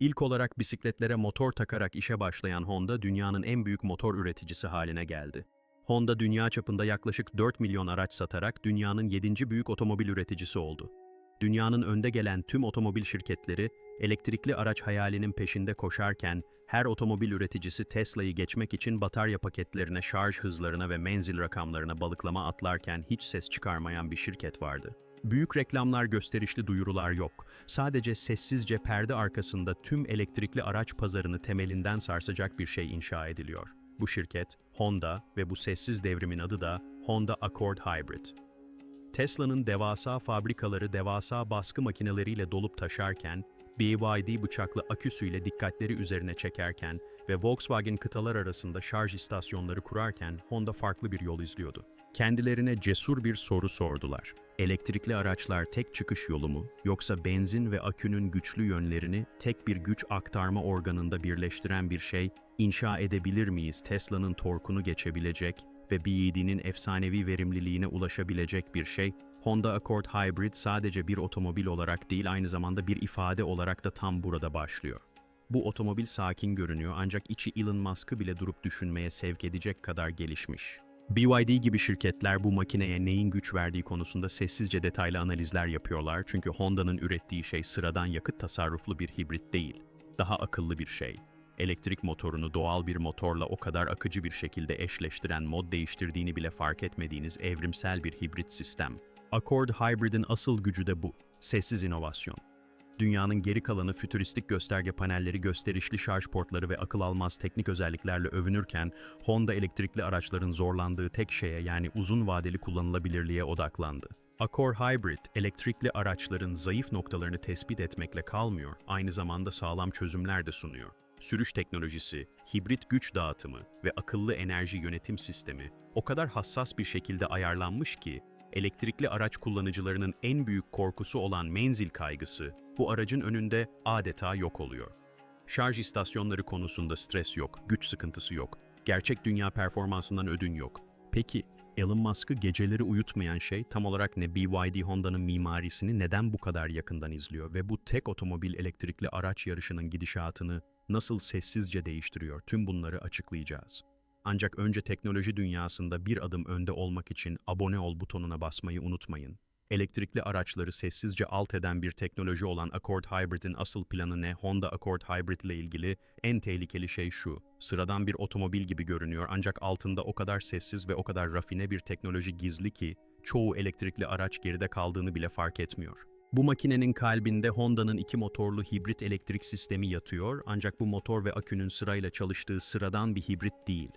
İlk olarak bisikletlere motor takarak işe başlayan Honda, dünyanın en büyük motor üreticisi haline geldi. Honda dünya çapında yaklaşık 4 milyon araç satarak dünyanın 7. büyük otomobil üreticisi oldu. Dünyanın önde gelen tüm otomobil şirketleri, elektrikli araç hayalinin peşinde koşarken, her otomobil üreticisi Tesla'yı geçmek için batarya paketlerine, şarj hızlarına ve menzil rakamlarına balıklama atlarken hiç ses çıkarmayan bir şirket vardı. Büyük reklamlar, gösterişli duyurular yok. Sadece sessizce perde arkasında tüm elektrikli araç pazarını temelinden sarsacak bir şey inşa ediliyor. Bu şirket, Honda ve bu sessiz devrimin adı da Honda Accord Hybrid. Tesla'nın devasa fabrikaları devasa baskı makineleriyle dolup taşarken, BYD bıçaklı aküsüyle dikkatleri üzerine çekerken ve Volkswagen kıtalar arasında şarj istasyonları kurarken Honda farklı bir yol izliyordu. Kendilerine cesur bir soru sordular. Elektrikli araçlar tek çıkış yolu mu yoksa benzin ve akünün güçlü yönlerini tek bir güç aktarma organında birleştiren bir şey inşa edebilir miyiz? Tesla'nın torkunu geçebilecek ve BYD'nin efsanevi verimliliğine ulaşabilecek bir şey Honda Accord Hybrid sadece bir otomobil olarak değil aynı zamanda bir ifade olarak da tam burada başlıyor. Bu otomobil sakin görünüyor ancak içi Elon Musk'ı bile durup düşünmeye sevk edecek kadar gelişmiş. BYD gibi şirketler bu makineye neyin güç verdiği konusunda sessizce detaylı analizler yapıyorlar çünkü Honda'nın ürettiği şey sıradan yakıt tasarruflu bir hibrit değil, daha akıllı bir şey. Elektrik motorunu doğal bir motorla o kadar akıcı bir şekilde eşleştiren mod değiştirdiğini bile fark etmediğiniz evrimsel bir hibrit sistem. Accord Hybrid'in asıl gücü de bu, sessiz inovasyon. Dünyanın geri kalanı fütüristik gösterge panelleri, gösterişli şarj portları ve akıl almaz teknik özelliklerle övünürken, Honda elektrikli araçların zorlandığı tek şeye yani uzun vadeli kullanılabilirliğe odaklandı. Accord Hybrid, elektrikli araçların zayıf noktalarını tespit etmekle kalmıyor, aynı zamanda sağlam çözümler de sunuyor. Sürüş teknolojisi, hibrit güç dağıtımı ve akıllı enerji yönetim sistemi o kadar hassas bir şekilde ayarlanmış ki, elektrikli araç kullanıcılarının en büyük korkusu olan menzil kaygısı bu aracın önünde adeta yok oluyor. Şarj istasyonları konusunda stres yok, güç sıkıntısı yok, gerçek dünya performansından ödün yok. Peki, Elon Musk'ı geceleri uyutmayan şey tam olarak ne BYD Honda'nın mimarisini neden bu kadar yakından izliyor ve bu tek otomobil elektrikli araç yarışının gidişatını nasıl sessizce değiştiriyor tüm bunları açıklayacağız. Ancak önce teknoloji dünyasında bir adım önde olmak için abone ol butonuna basmayı unutmayın. Elektrikli araçları sessizce alt eden bir teknoloji olan Accord Hybrid'in asıl planı ne? Honda Accord Hybrid ile ilgili en tehlikeli şey şu. Sıradan bir otomobil gibi görünüyor ancak altında o kadar sessiz ve o kadar rafine bir teknoloji gizli ki çoğu elektrikli araç geride kaldığını bile fark etmiyor. Bu makinenin kalbinde Honda'nın iki motorlu hibrit elektrik sistemi yatıyor ancak bu motor ve akünün sırayla çalıştığı sıradan bir hibrit değil.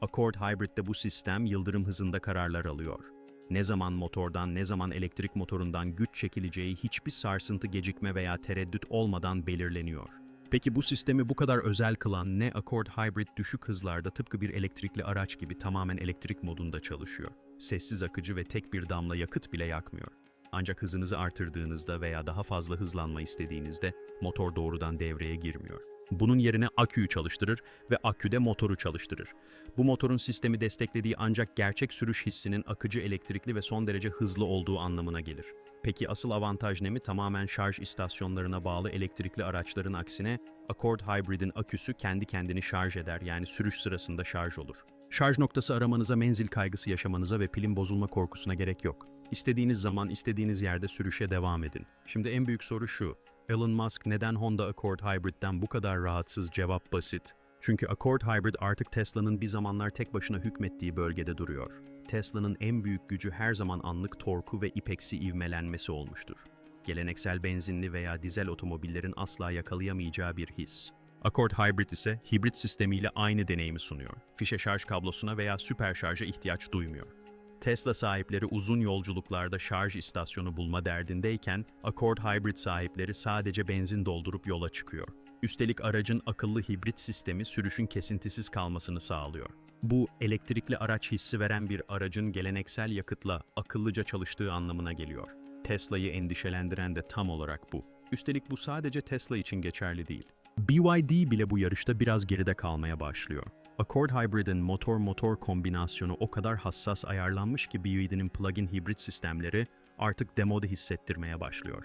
Accord Hybrid'de bu sistem yıldırım hızında kararlar alıyor. Ne zaman motordan ne zaman elektrik motorundan güç çekileceği hiçbir sarsıntı gecikme veya tereddüt olmadan belirleniyor. Peki bu sistemi bu kadar özel kılan ne Accord Hybrid düşük hızlarda tıpkı bir elektrikli araç gibi tamamen elektrik modunda çalışıyor. Sessiz akıcı ve tek bir damla yakıt bile yakmıyor. Ancak hızınızı artırdığınızda veya daha fazla hızlanma istediğinizde motor doğrudan devreye girmiyor. Bunun yerine aküyü çalıştırır ve aküde motoru çalıştırır. Bu motorun sistemi desteklediği ancak gerçek sürüş hissinin akıcı elektrikli ve son derece hızlı olduğu anlamına gelir. Peki asıl avantaj ne mi? Tamamen şarj istasyonlarına bağlı elektrikli araçların aksine Accord Hybrid'in aküsü kendi kendini şarj eder yani sürüş sırasında şarj olur. Şarj noktası aramanıza, menzil kaygısı yaşamanıza ve pilin bozulma korkusuna gerek yok. İstediğiniz zaman, istediğiniz yerde sürüşe devam edin. Şimdi en büyük soru şu. Elon Musk neden Honda Accord Hybrid'den bu kadar rahatsız? Cevap basit. Çünkü Accord Hybrid artık Tesla'nın bir zamanlar tek başına hükmettiği bölgede duruyor. Tesla'nın en büyük gücü her zaman anlık torku ve ipeksi ivmelenmesi olmuştur. Geleneksel benzinli veya dizel otomobillerin asla yakalayamayacağı bir his. Accord Hybrid ise hibrit sistemiyle aynı deneyimi sunuyor. Fişe şarj kablosuna veya süper şarja ihtiyaç duymuyor. Tesla sahipleri uzun yolculuklarda şarj istasyonu bulma derdindeyken, Accord Hybrid sahipleri sadece benzin doldurup yola çıkıyor. Üstelik aracın akıllı hibrit sistemi sürüşün kesintisiz kalmasını sağlıyor. Bu, elektrikli araç hissi veren bir aracın geleneksel yakıtla akıllıca çalıştığı anlamına geliyor. Tesla'yı endişelendiren de tam olarak bu. Üstelik bu sadece Tesla için geçerli değil. BYD bile bu yarışta biraz geride kalmaya başlıyor. Accord Hybrid'in motor-motor kombinasyonu o kadar hassas ayarlanmış ki BYD'nin plug-in hibrit sistemleri artık demode hissettirmeye başlıyor.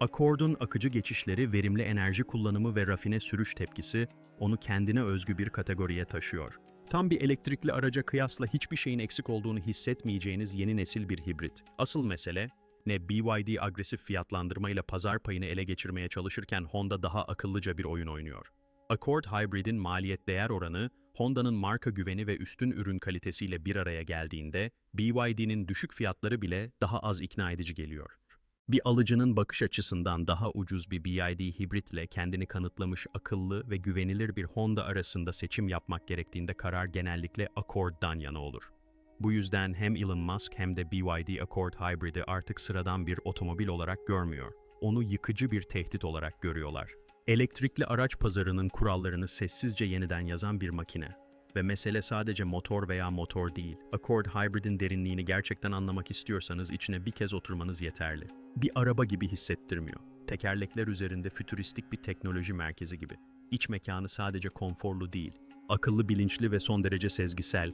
Accord'un akıcı geçişleri, verimli enerji kullanımı ve rafine sürüş tepkisi onu kendine özgü bir kategoriye taşıyor. Tam bir elektrikli araca kıyasla hiçbir şeyin eksik olduğunu hissetmeyeceğiniz yeni nesil bir hibrit. Asıl mesele, ne BYD agresif fiyatlandırmayla pazar payını ele geçirmeye çalışırken Honda daha akıllıca bir oyun oynuyor. Accord Hybrid'in maliyet değer oranı, Honda'nın marka güveni ve üstün ürün kalitesiyle bir araya geldiğinde, BYD'nin düşük fiyatları bile daha az ikna edici geliyor. Bir alıcının bakış açısından daha ucuz bir BYD hibritle kendini kanıtlamış akıllı ve güvenilir bir Honda arasında seçim yapmak gerektiğinde karar genellikle Accord'dan yana olur. Bu yüzden hem Elon Musk hem de BYD Accord Hybrid'i artık sıradan bir otomobil olarak görmüyor. Onu yıkıcı bir tehdit olarak görüyorlar. Elektrikli araç pazarının kurallarını sessizce yeniden yazan bir makine. Ve mesele sadece motor veya motor değil. Accord Hybrid'in derinliğini gerçekten anlamak istiyorsanız içine bir kez oturmanız yeterli. Bir araba gibi hissettirmiyor. Tekerlekler üzerinde fütüristik bir teknoloji merkezi gibi. İç mekanı sadece konforlu değil. Akıllı, bilinçli ve son derece sezgisel.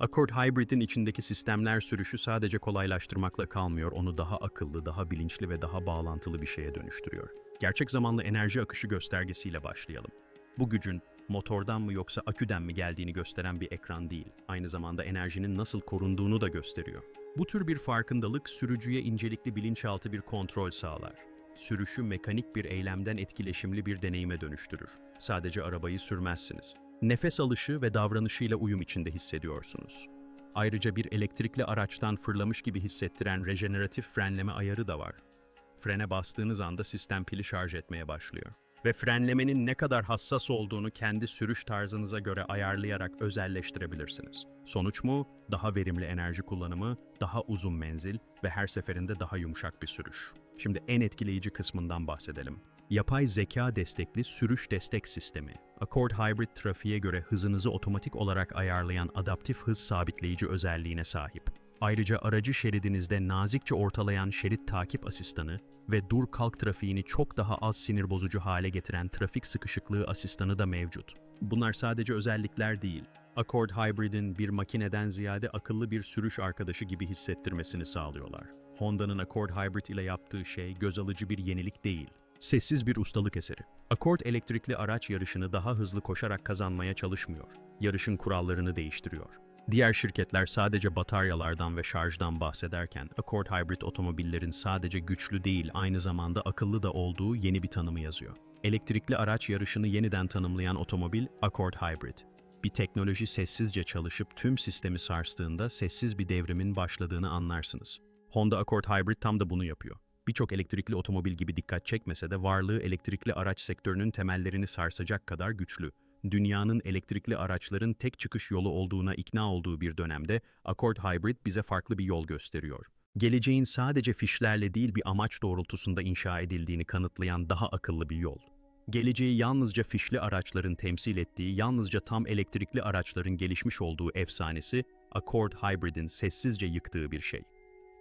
Accord Hybrid'in içindeki sistemler sürüşü sadece kolaylaştırmakla kalmıyor, onu daha akıllı, daha bilinçli ve daha bağlantılı bir şeye dönüştürüyor. Gerçek zamanlı enerji akışı göstergesiyle başlayalım. Bu gücün motordan mı yoksa aküden mi geldiğini gösteren bir ekran değil, aynı zamanda enerjinin nasıl korunduğunu da gösteriyor. Bu tür bir farkındalık sürücüye incelikli bilinçaltı bir kontrol sağlar. Sürüşü mekanik bir eylemden etkileşimli bir deneyime dönüştürür. Sadece arabayı sürmezsiniz. Nefes alışı ve davranışıyla uyum içinde hissediyorsunuz. Ayrıca bir elektrikli araçtan fırlamış gibi hissettiren rejeneratif frenleme ayarı da var. Frene bastığınız anda sistem pili şarj etmeye başlıyor. Ve frenlemenin ne kadar hassas olduğunu kendi sürüş tarzınıza göre ayarlayarak özelleştirebilirsiniz. Sonuç mu? Daha verimli enerji kullanımı, daha uzun menzil ve her seferinde daha yumuşak bir sürüş. Şimdi en etkileyici kısmından bahsedelim. Yapay zeka destekli sürüş destek sistemi. Accord Hybrid trafiğe göre hızınızı otomatik olarak ayarlayan adaptif hız sabitleyici özelliğine sahip. Ayrıca aracı şeridinizde nazikçe ortalayan şerit takip asistanı ve dur kalk trafiğini çok daha az sinir bozucu hale getiren trafik sıkışıklığı asistanı da mevcut. Bunlar sadece özellikler değil. Accord Hybrid'in bir makineden ziyade akıllı bir sürüş arkadaşı gibi hissettirmesini sağlıyorlar. Honda'nın Accord Hybrid ile yaptığı şey göz alıcı bir yenilik değil. Sessiz bir ustalık eseri. Accord elektrikli araç yarışını daha hızlı koşarak kazanmaya çalışmıyor. Yarışın kurallarını değiştiriyor. Diğer şirketler sadece bataryalardan ve şarjdan bahsederken Accord Hybrid otomobillerin sadece güçlü değil aynı zamanda akıllı da olduğu yeni bir tanımı yazıyor. Elektrikli araç yarışını yeniden tanımlayan otomobil Accord Hybrid. Bir teknoloji sessizce çalışıp tüm sistemi sarstığında sessiz bir devrimin başladığını anlarsınız. Honda Accord Hybrid tam da bunu yapıyor. Birçok elektrikli otomobil gibi dikkat çekmese de varlığı elektrikli araç sektörünün temellerini sarsacak kadar güçlü dünyanın elektrikli araçların tek çıkış yolu olduğuna ikna olduğu bir dönemde Accord Hybrid bize farklı bir yol gösteriyor. Geleceğin sadece fişlerle değil bir amaç doğrultusunda inşa edildiğini kanıtlayan daha akıllı bir yol. Geleceği yalnızca fişli araçların temsil ettiği, yalnızca tam elektrikli araçların gelişmiş olduğu efsanesi, Accord Hybrid'in sessizce yıktığı bir şey.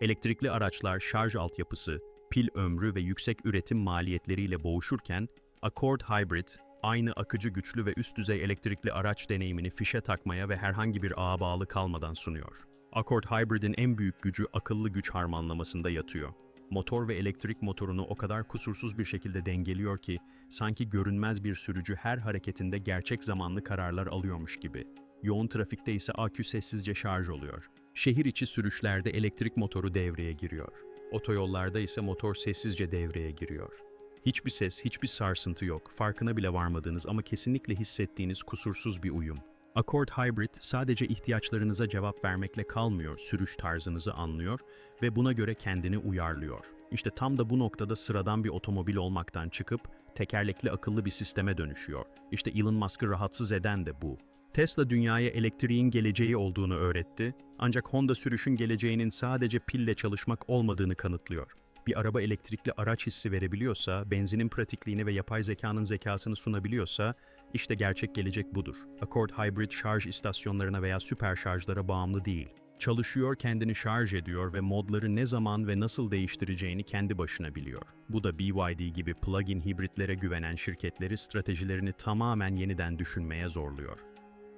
Elektrikli araçlar şarj altyapısı, pil ömrü ve yüksek üretim maliyetleriyle boğuşurken, Accord Hybrid, aynı akıcı güçlü ve üst düzey elektrikli araç deneyimini fişe takmaya ve herhangi bir ağa bağlı kalmadan sunuyor. Accord Hybrid'in en büyük gücü akıllı güç harmanlamasında yatıyor. Motor ve elektrik motorunu o kadar kusursuz bir şekilde dengeliyor ki sanki görünmez bir sürücü her hareketinde gerçek zamanlı kararlar alıyormuş gibi. Yoğun trafikte ise akü sessizce şarj oluyor. Şehir içi sürüşlerde elektrik motoru devreye giriyor. Otoyollarda ise motor sessizce devreye giriyor. Hiçbir ses, hiçbir sarsıntı yok. Farkına bile varmadığınız ama kesinlikle hissettiğiniz kusursuz bir uyum. Accord Hybrid sadece ihtiyaçlarınıza cevap vermekle kalmıyor, sürüş tarzınızı anlıyor ve buna göre kendini uyarlıyor. İşte tam da bu noktada sıradan bir otomobil olmaktan çıkıp tekerlekli akıllı bir sisteme dönüşüyor. İşte Elon Musk'ı rahatsız eden de bu. Tesla dünyaya elektriğin geleceği olduğunu öğretti, ancak Honda sürüşün geleceğinin sadece pille çalışmak olmadığını kanıtlıyor bir araba elektrikli araç hissi verebiliyorsa, benzinin pratikliğini ve yapay zekanın zekasını sunabiliyorsa, işte gerçek gelecek budur. Accord Hybrid şarj istasyonlarına veya süper şarjlara bağımlı değil. Çalışıyor, kendini şarj ediyor ve modları ne zaman ve nasıl değiştireceğini kendi başına biliyor. Bu da BYD gibi plug-in hibritlere güvenen şirketleri stratejilerini tamamen yeniden düşünmeye zorluyor.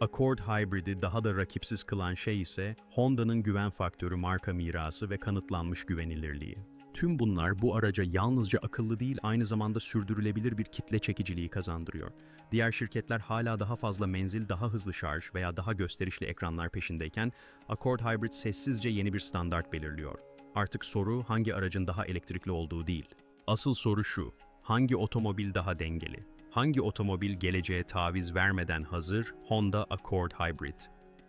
Accord Hybrid'i daha da rakipsiz kılan şey ise Honda'nın güven faktörü marka mirası ve kanıtlanmış güvenilirliği. Tüm bunlar bu araca yalnızca akıllı değil aynı zamanda sürdürülebilir bir kitle çekiciliği kazandırıyor. Diğer şirketler hala daha fazla menzil, daha hızlı şarj veya daha gösterişli ekranlar peşindeyken Accord Hybrid sessizce yeni bir standart belirliyor. Artık soru hangi aracın daha elektrikli olduğu değil. Asıl soru şu, hangi otomobil daha dengeli? Hangi otomobil geleceğe taviz vermeden hazır Honda Accord Hybrid?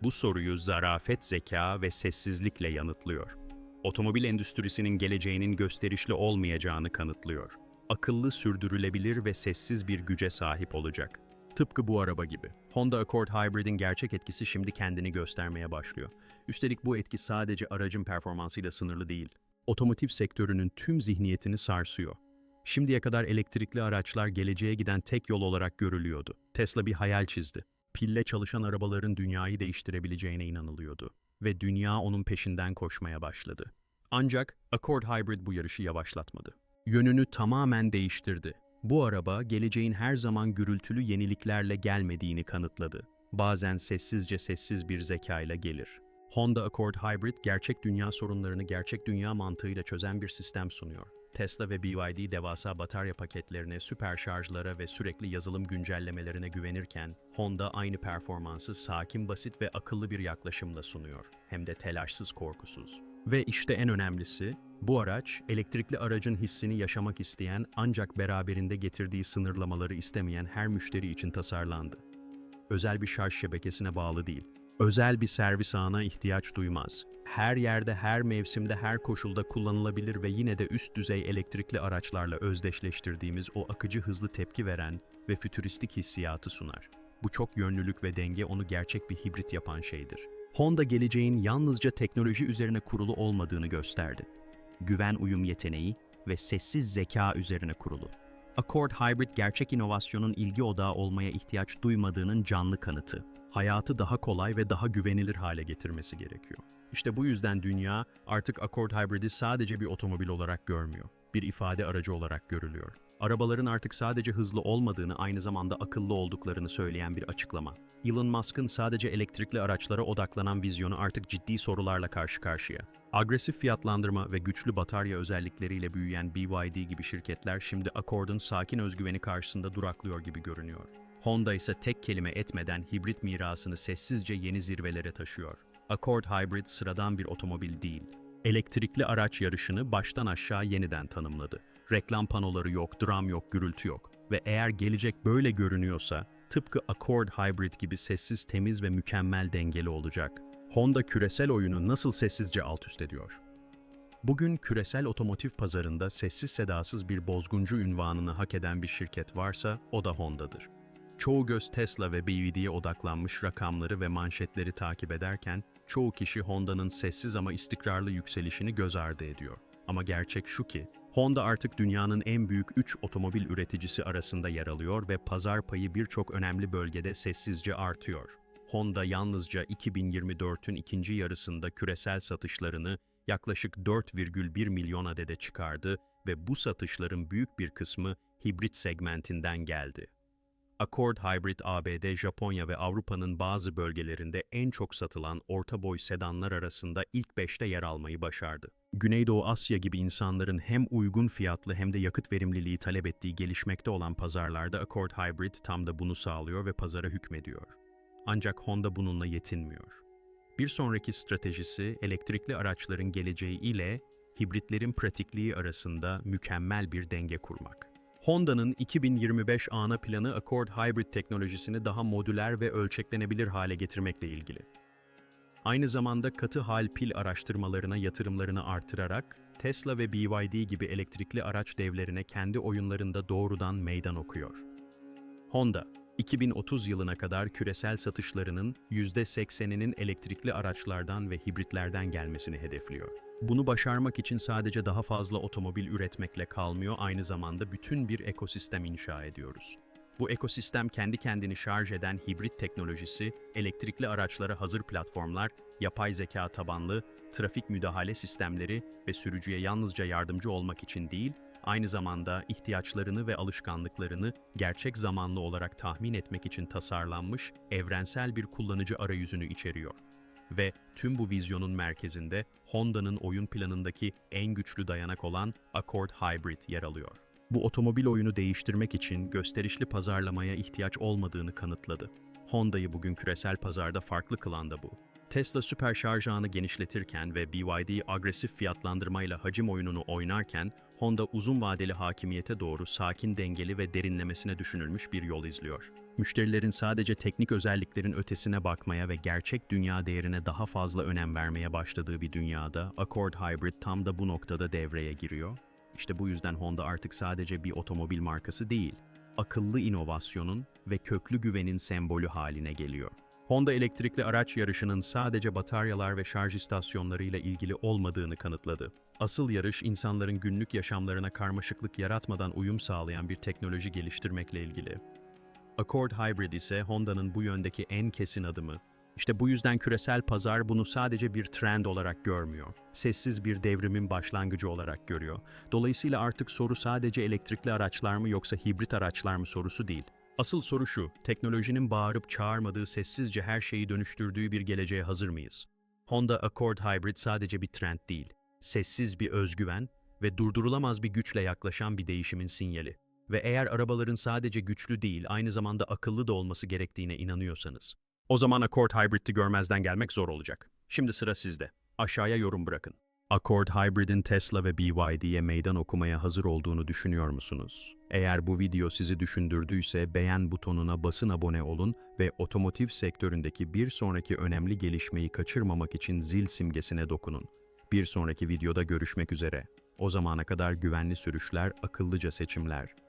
Bu soruyu zarafet, zeka ve sessizlikle yanıtlıyor. Otomobil endüstrisinin geleceğinin gösterişli olmayacağını kanıtlıyor. Akıllı, sürdürülebilir ve sessiz bir güce sahip olacak. Tıpkı bu araba gibi. Honda Accord Hybrid'in gerçek etkisi şimdi kendini göstermeye başlıyor. Üstelik bu etki sadece aracın performansıyla sınırlı değil. Otomotiv sektörünün tüm zihniyetini sarsıyor. Şimdiye kadar elektrikli araçlar geleceğe giden tek yol olarak görülüyordu. Tesla bir hayal çizdi. Pille çalışan arabaların dünyayı değiştirebileceğine inanılıyordu ve dünya onun peşinden koşmaya başladı. Ancak Accord Hybrid bu yarışı yavaşlatmadı. Yönünü tamamen değiştirdi. Bu araba geleceğin her zaman gürültülü yeniliklerle gelmediğini kanıtladı. Bazen sessizce sessiz bir zekayla gelir. Honda Accord Hybrid gerçek dünya sorunlarını gerçek dünya mantığıyla çözen bir sistem sunuyor. Tesla ve BYD devasa batarya paketlerine, süper şarjlara ve sürekli yazılım güncellemelerine güvenirken, Honda aynı performansı sakin, basit ve akıllı bir yaklaşımla sunuyor. Hem de telaşsız, korkusuz. Ve işte en önemlisi, bu araç, elektrikli aracın hissini yaşamak isteyen ancak beraberinde getirdiği sınırlamaları istemeyen her müşteri için tasarlandı. Özel bir şarj şebekesine bağlı değil. Özel bir servis ağına ihtiyaç duymaz. Her yerde, her mevsimde, her koşulda kullanılabilir ve yine de üst düzey elektrikli araçlarla özdeşleştirdiğimiz o akıcı hızlı tepki veren ve fütüristik hissiyatı sunar. Bu çok yönlülük ve denge onu gerçek bir hibrit yapan şeydir. Honda geleceğin yalnızca teknoloji üzerine kurulu olmadığını gösterdi. Güven uyum yeteneği ve sessiz zeka üzerine kurulu. Accord Hybrid gerçek inovasyonun ilgi odağı olmaya ihtiyaç duymadığının canlı kanıtı. Hayatı daha kolay ve daha güvenilir hale getirmesi gerekiyor. İşte bu yüzden dünya artık Accord Hybrid'i sadece bir otomobil olarak görmüyor. Bir ifade aracı olarak görülüyor. Arabaların artık sadece hızlı olmadığını aynı zamanda akıllı olduklarını söyleyen bir açıklama. Elon Musk'ın sadece elektrikli araçlara odaklanan vizyonu artık ciddi sorularla karşı karşıya. Agresif fiyatlandırma ve güçlü batarya özellikleriyle büyüyen BYD gibi şirketler şimdi Accord'un sakin özgüveni karşısında duraklıyor gibi görünüyor. Honda ise tek kelime etmeden hibrit mirasını sessizce yeni zirvelere taşıyor. Accord Hybrid sıradan bir otomobil değil. Elektrikli araç yarışını baştan aşağı yeniden tanımladı. Reklam panoları yok, dram yok, gürültü yok. Ve eğer gelecek böyle görünüyorsa, tıpkı Accord Hybrid gibi sessiz, temiz ve mükemmel dengeli olacak. Honda küresel oyunu nasıl sessizce alt üst ediyor? Bugün küresel otomotiv pazarında sessiz sedasız bir bozguncu ünvanını hak eden bir şirket varsa o da Honda'dır. Çoğu göz Tesla ve BYD'ye odaklanmış rakamları ve manşetleri takip ederken, çoğu kişi Honda'nın sessiz ama istikrarlı yükselişini göz ardı ediyor. Ama gerçek şu ki, Honda artık dünyanın en büyük 3 otomobil üreticisi arasında yer alıyor ve pazar payı birçok önemli bölgede sessizce artıyor. Honda yalnızca 2024'ün ikinci yarısında küresel satışlarını yaklaşık 4,1 milyon adede çıkardı ve bu satışların büyük bir kısmı hibrit segmentinden geldi. Accord Hybrid ABD, Japonya ve Avrupa'nın bazı bölgelerinde en çok satılan orta boy sedanlar arasında ilk 5'te yer almayı başardı. Güneydoğu Asya gibi insanların hem uygun fiyatlı hem de yakıt verimliliği talep ettiği gelişmekte olan pazarlarda Accord Hybrid tam da bunu sağlıyor ve pazara hükmediyor. Ancak Honda bununla yetinmiyor. Bir sonraki stratejisi elektrikli araçların geleceği ile hibritlerin pratikliği arasında mükemmel bir denge kurmak. Honda'nın 2025 ana planı Accord Hybrid teknolojisini daha modüler ve ölçeklenebilir hale getirmekle ilgili. Aynı zamanda katı hal pil araştırmalarına yatırımlarını artırarak Tesla ve BYD gibi elektrikli araç devlerine kendi oyunlarında doğrudan meydan okuyor. Honda, 2030 yılına kadar küresel satışlarının %80'inin elektrikli araçlardan ve hibritlerden gelmesini hedefliyor. Bunu başarmak için sadece daha fazla otomobil üretmekle kalmıyor, aynı zamanda bütün bir ekosistem inşa ediyoruz. Bu ekosistem kendi kendini şarj eden hibrit teknolojisi, elektrikli araçlara hazır platformlar, yapay zeka tabanlı, trafik müdahale sistemleri ve sürücüye yalnızca yardımcı olmak için değil, aynı zamanda ihtiyaçlarını ve alışkanlıklarını gerçek zamanlı olarak tahmin etmek için tasarlanmış evrensel bir kullanıcı arayüzünü içeriyor. Ve tüm bu vizyonun merkezinde Honda'nın oyun planındaki en güçlü dayanak olan Accord Hybrid yer alıyor. Bu otomobil oyunu değiştirmek için gösterişli pazarlamaya ihtiyaç olmadığını kanıtladı. Honda'yı bugün küresel pazarda farklı kılan da bu. Tesla süper şarj ağını genişletirken ve BYD agresif fiyatlandırmayla hacim oyununu oynarken, Honda uzun vadeli hakimiyete doğru sakin, dengeli ve derinlemesine düşünülmüş bir yol izliyor. Müşterilerin sadece teknik özelliklerin ötesine bakmaya ve gerçek dünya değerine daha fazla önem vermeye başladığı bir dünyada Accord Hybrid tam da bu noktada devreye giriyor. İşte bu yüzden Honda artık sadece bir otomobil markası değil, akıllı inovasyonun ve köklü güvenin sembolü haline geliyor. Honda elektrikli araç yarışının sadece bataryalar ve şarj istasyonlarıyla ilgili olmadığını kanıtladı. Asıl yarış insanların günlük yaşamlarına karmaşıklık yaratmadan uyum sağlayan bir teknoloji geliştirmekle ilgili. Accord Hybrid ise Honda'nın bu yöndeki en kesin adımı. İşte bu yüzden küresel pazar bunu sadece bir trend olarak görmüyor. Sessiz bir devrimin başlangıcı olarak görüyor. Dolayısıyla artık soru sadece elektrikli araçlar mı yoksa hibrit araçlar mı sorusu değil. Asıl soru şu, teknolojinin bağırıp çağırmadığı sessizce her şeyi dönüştürdüğü bir geleceğe hazır mıyız? Honda Accord Hybrid sadece bir trend değil, sessiz bir özgüven ve durdurulamaz bir güçle yaklaşan bir değişimin sinyali. Ve eğer arabaların sadece güçlü değil, aynı zamanda akıllı da olması gerektiğine inanıyorsanız, o zaman Accord Hybrid'i görmezden gelmek zor olacak. Şimdi sıra sizde. Aşağıya yorum bırakın. Accord Hybrid'in Tesla ve BYD'ye meydan okumaya hazır olduğunu düşünüyor musunuz? Eğer bu video sizi düşündürdüyse beğen butonuna basın abone olun ve otomotiv sektöründeki bir sonraki önemli gelişmeyi kaçırmamak için zil simgesine dokunun. Bir sonraki videoda görüşmek üzere. O zamana kadar güvenli sürüşler, akıllıca seçimler.